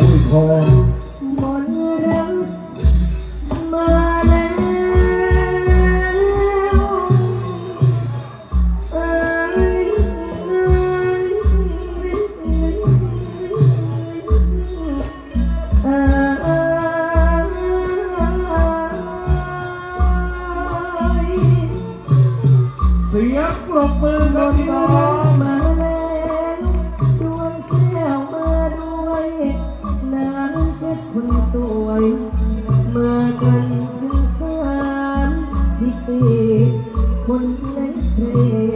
อุ้ยทองมนรักมาแล้วเอ้ยเอ้ยเอ้ยเสียงปรบมือกับนพี่น้องมาางเพชรคนสวย มากันถึงสามพิเศษคนในเพลง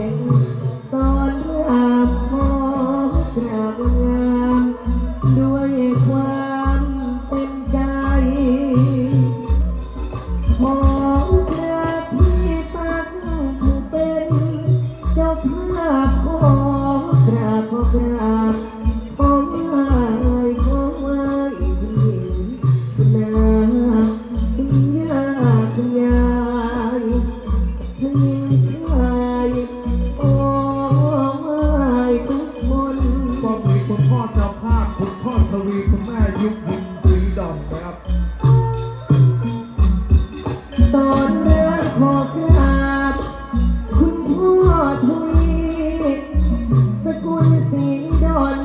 ทุยสกุลสีดอน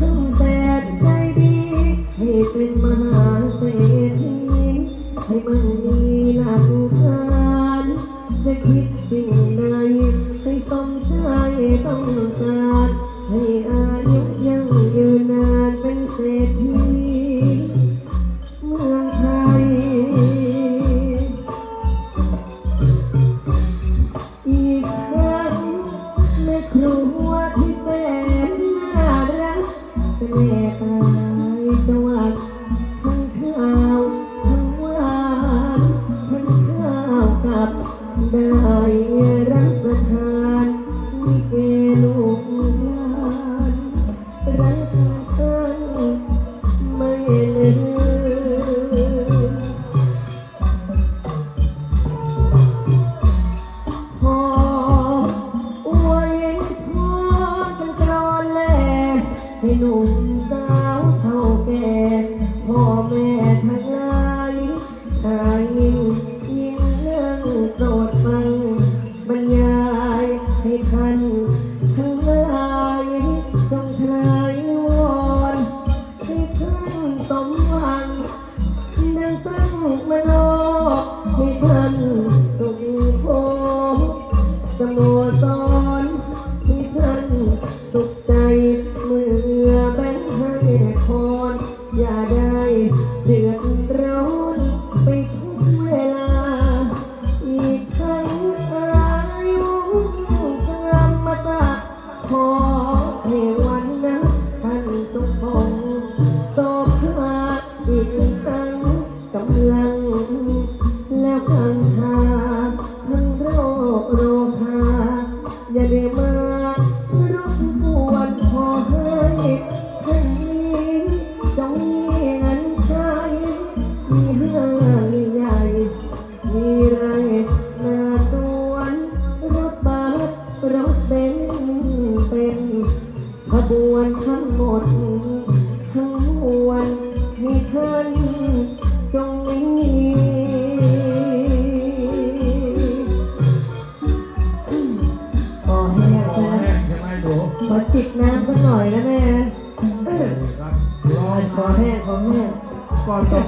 ตั้งแต่ใจดีให้เป็นมหา ลูกหลานรักกันไม่ลืมพออวยพรกันกรอนแลให้หนุ่มสาวเท่าแก่พ่อแม่ทั้ง ขอให้วันนั้นท่านสุขคงตบพระอีกครั้งกำลัง แล้วกังชาทั้งโรคโรคาอย่าได้มารบกวนขอให้ท่านนี้จงมีเงินใช้มีห้าง ขบวนทั้งหมดทั้งมวลให้ท่านจงมีขอแห้งคอนะแหงใช่ไหมหนูขอจิบน้ำสักหน่อยนะแม่ครับรอขอแห้งขอแห้งก็ต้อง